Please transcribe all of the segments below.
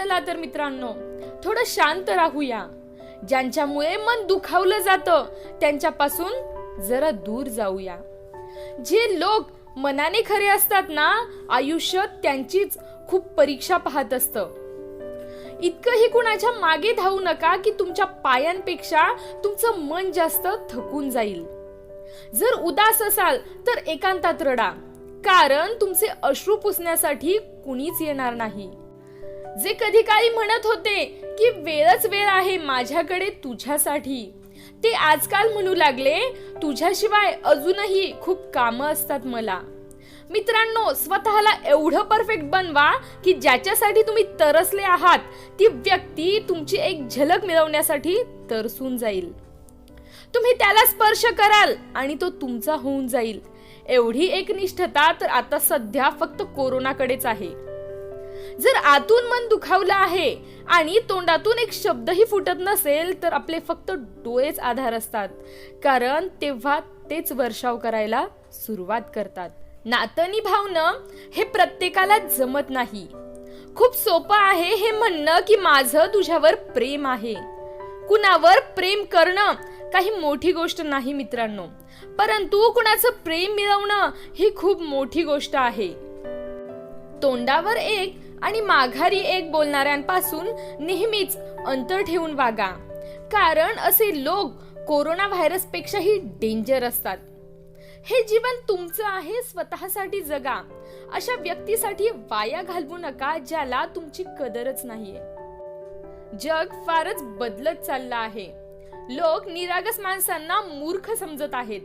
चला तर मित्रांनो थोडं शांत राहूया. ज्यांच्यामुळे मन दुखावलं जातं त्यांच्यापासून जरा दूर जाऊया. जे लोक मनाने खरे असतात ना आयुष्य त्यांचीच खूप परीक्षा पाहत असतं. इतकंही कुणाच्या मागे धावू नका की तुमच्या पायांपेक्षा तुमचं मन जास्त थकून जाईल. जर उदास असाल तर एकांतात रडा. कारण तुमचे अश्रू पुसण्यासाठी कुणीच येणार नाही. जे कधी काळी म्हणत होते की वेळच वेळ आहे माझ्याकडे तुझ्यासाठी. ते आजकाल म्हणू लागले तुझ्याशिवाय अजूनही खूप कामं असतात मला. मित्रांनो स्वतःला एवढं परफेक्ट बनवा की ज्याच्यासाठी तुम्ही तरसले आहात ती व्यक्ती तुमची एक झलक मिळवण्यासाठी तरसून जाईल. तुम्ही त्याला स्पर्श कराल आणि तो तुमचा होऊन जाईल. एवढी एकनिष्ठता तर आता सध्या फक्त कोरोनाकडेच आहे. जर आतून मन दुखावलं आहे आणि तोंडातून एक शब्दही फुटत नसेल तर आपले फक्त डोळेच आधार असतात. कारण तेव्हा तेच वर्षाव करायला सुरुवात करतात. नातं निभावणं हे प्रत्येकाला जमत नाही. खूप सोपं आहे हे म्हणणं की माझं तुझ्यावर प्रेम आहे. कुणावर प्रेम करणं काही मोठी गोष्ट नाही मित्रांनो. परंतु कुणाचं प्रेम मिळवणं ही खूप मोठी गोष्ट आहे. तोंडावर एक आणि माघारी एक बोलणाऱ्यांपासून नेहमीच अंतर ठेवून वागा. कारण असे लोक कोरोना व्हायरस पेक्षाही डेंजर असतात. हे जीवन तुमचं आहे स्वतःसाठी जगा. अशा व्यक्तीसाठी वाया घालवू नका ज्याला तुमची कदरच नाहीये. जग फारच बदलत चाललं आहे. लोक निरागस माणसांना मूर्ख समजत आहेत.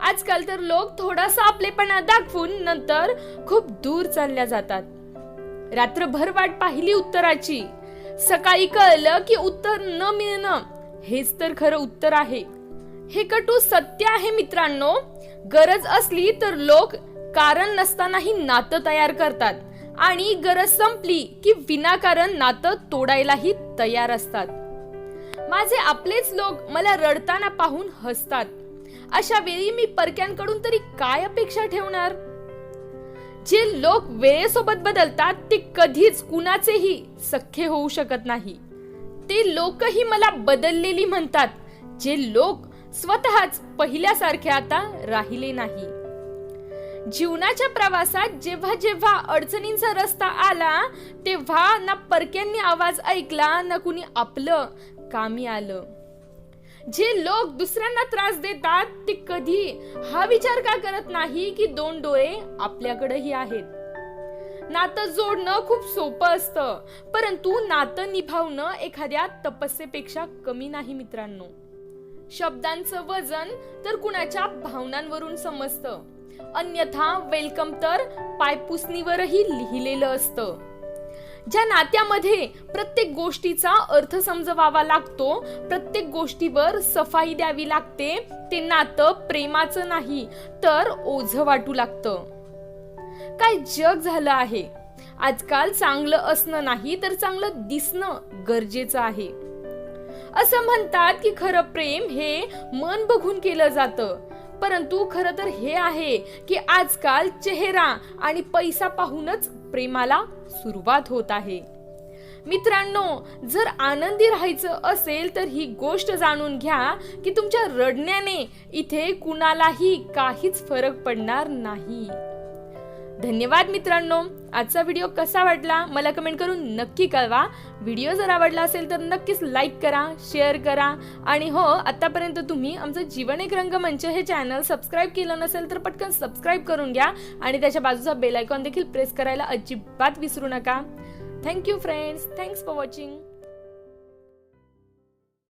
आजकाल तर लोक थोडासा आपलेपणा दाखवून नंतर खूप दूर चालल्या जातात. रात्रभर वाट पाहिली उत्तराची. सकाळी कळलं की उत्तर न मिळणं हेच तर खरं उत्तर आहे. हे कटू सत्य आहे मित्रांनो. गरज असली तर लोक कारण नसतानाही नातं तयार करतात. आणि गरज संपली की विनाकारण नातं तोडायलाही तयार असतात. माझे आपलेच लोक मला रडताना पाहून हसतात. अशा वेळी मी परक्यांकडून तरी काय अपेक्षा ठेवणार? जे लोक वेळेसोबत बदलतात ते कधीच कुणाचेही सख्खे होऊ शकत नाही. ते लोकही मला बदललेली म्हणतात जे लोक स्वतःच पहिल्यासारखे आता राहिले नाही. जीवनाच्या प्रवासात जेव्हा जेव्हा अडचणींचा रस्ता आला तेव्हा ना परक्यांनी आवाज ऐकला ना कुणी आपलं कामी आलं. जे लोक दुसऱ्यांना त्रास देतात ते कधी हा विचार का करत नाही की दोन डोळे आपल्याकडेही आहेत? नातं जोडणं खूप सोपं असतं परंतु नातं निभावणं एखाद्या तपस्येपेक्षा कमी नाही मित्रांनो. शब्दांचं वजन तर कुणाच्या भावनांवरून समजतं. अन्यथा वेलकम तर पायपुसणीवरही लिहिलेलं असतं. ज्या नात्यामध्ये प्रत्येक गोष्टीचा अर्थ समजवावा लागतो प्रत्येक गोष्टीवर सफाई द्यावी लागते ते नातं प्रेमाचं नाही तर ओझ वाटू लागतं. काय जग झालं आहे? आजकाल चांगलं असणं नाही तर चांगलं दिसणं गरजेचं आहे. असं म्हणतात की खरं प्रेम हे मन बघून केलं जातं. परंतु खरं तर हे आहे की आजकाल चेहरा आणि पैसा पाहूनच प्रेमाला सुरुवात होत आहे. मित्रांनो जर आनंदी राहायचं असेल तर ही गोष्ट जाणून घ्या की तुमच्या रडण्याने इथे कुणालाही काहीच फरक पडणार नाही. धन्यवाद मित्रांनो. आजचा व्हिडिओ कसा वाटला मला कमेंट करून नक्की कळवा. व्हिडिओ जर आवडला असेल तर नक्कीच लाईक करा शेअर करा. आणि हो आत्तापर्यंत तुम्ही आमचं जीवन एक रंगमंच हे चॅनल सबस्क्राईब केलं नसेल तर पटकन सबस्क्राईब करून घ्या. आणि त्याच्या बाजूचा बेल आयकॉन देखील प्रेस करायला अजिबात विसरू नका. Thank you friends thanks for watching